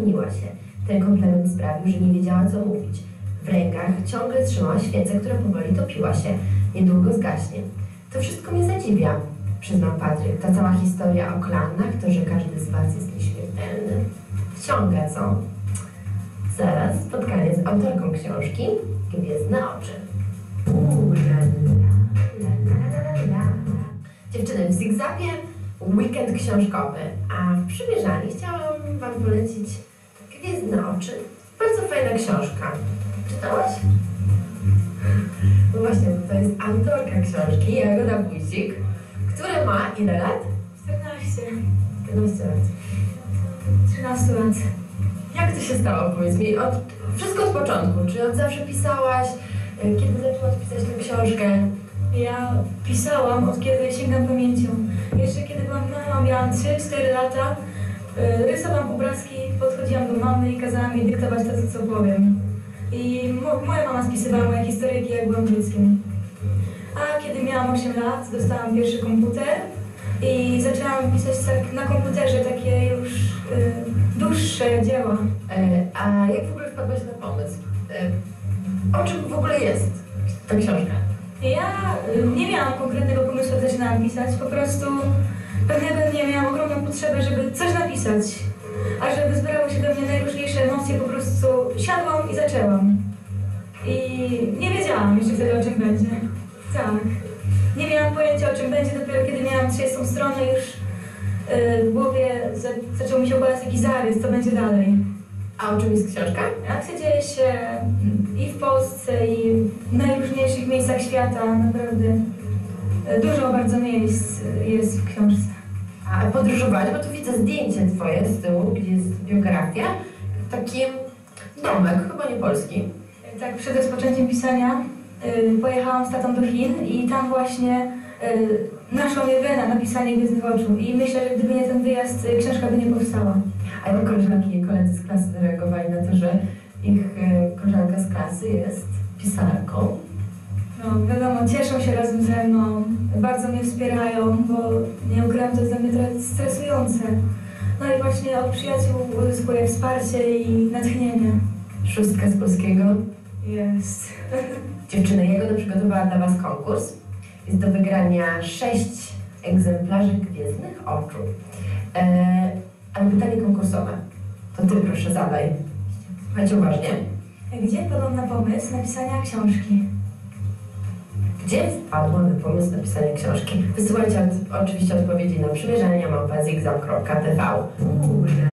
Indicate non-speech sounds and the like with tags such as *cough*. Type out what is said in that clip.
zamieniła się. Ten komplement sprawił, że nie wiedziała, co mówić. W rękach ciągle trzymała świecę, która powoli topiła się. Niedługo zgaśnie. To wszystko mnie zadziwia, przyznał Patryk. Ta cała historia o klanach, to, że każdy z was jest nieśmiertelny. Wciąga, co? Zaraz spotkanie z autorką książki Gwiezdne oczy. Uuu, la, la, la, la. Dziewczyny, w Zigzagie weekend książkowy, a w przymierzaniu chciałam wam polecić oczy. Bardzo fajna książka. Czytałaś? No właśnie, to jest autorka książki, Jagoda Wójcik, która ma ile lat? 14, 14 lat. 13 lat. Jak to się stało, powiedz mi? Od, wszystko od początku. Czy od zawsze pisałaś? Y, Kiedy zaczęłaś pisać tę książkę? Ja pisałam od kiedy sięgam pamięcią. Jeszcze kiedy byłam małą, miałam 3-4 lata, rysowałam obrazki, podchodziłam do mamy i kazałam jej dyktować to, co powiem. I mo- moja mama spisywała moje historyjki, jak byłam dzieckiem. A kiedy miałam 8 lat, dostałam pierwszy komputer i zaczęłam pisać tak na komputerze takie już y, dłuższe dzieła. E, A jak w ogóle wpadłaś na pomysł? E, O czym w ogóle jest ta książka? Ja y, nie miałam konkretnego pomysłu, jak zaczynałam pisać. Po prostu pewnego dnia miałam ogromną potrzebę, żeby coś A żeby zbierały się do mnie najróżniejsze emocje, po prostu siadłam i zaczęłam. I nie wiedziałam jeszcze wtedy, o czym będzie. Tak. Nie miałam pojęcia, o czym będzie, dopiero kiedy miałam 30 stronę już y, w głowie za, zaczął mi się układać taki zarys, co będzie dalej. A o czym jest książka? Akcja dzieje się i w Polsce, i w najróżniejszych miejscach świata. Naprawdę e, dużo bardzo miejsc jest w książce. A podróżowałaś, bo tu widzę zdjęcie twoje z tyłu, gdzie jest biografia. Taki domek, chyba nie polski. Tak, przed rozpoczęciem pisania y, pojechałam z tatą do Chin i tam właśnie y, naszło mnie wena na pisanie Gwiezdnych Oczu. I myślę, że gdyby nie ten wyjazd, y, książka by nie powstała. A jak koleżanki i koledzy z klasy zareagowali na to, że ich e, koleżanka z klasy jest pisarką? No, wiadomo, cieszą się razem ze mną, bardzo mnie wspierają, bo nie ukrywam, to jest dla mnie stresujące. No i właśnie od przyjaciół uzyskuję wsparcie i natchnienie. Szóstka z polskiego. Jest. *laughs* Dziewczyny, Jagoda przygotowała dla Was konkurs. Jest do wygrania sześć egzemplarzy Gwiezdnych Oczu. E, ale pytanie konkursowe. To Ty proszę zadaj. Słuchajcie uważnie. Gdzie na pomysł napisania książki? Gdzie wpadła na pomysł napisania książki? Wysyłajcie oczywiście odpowiedzi na przymierzenia małpa.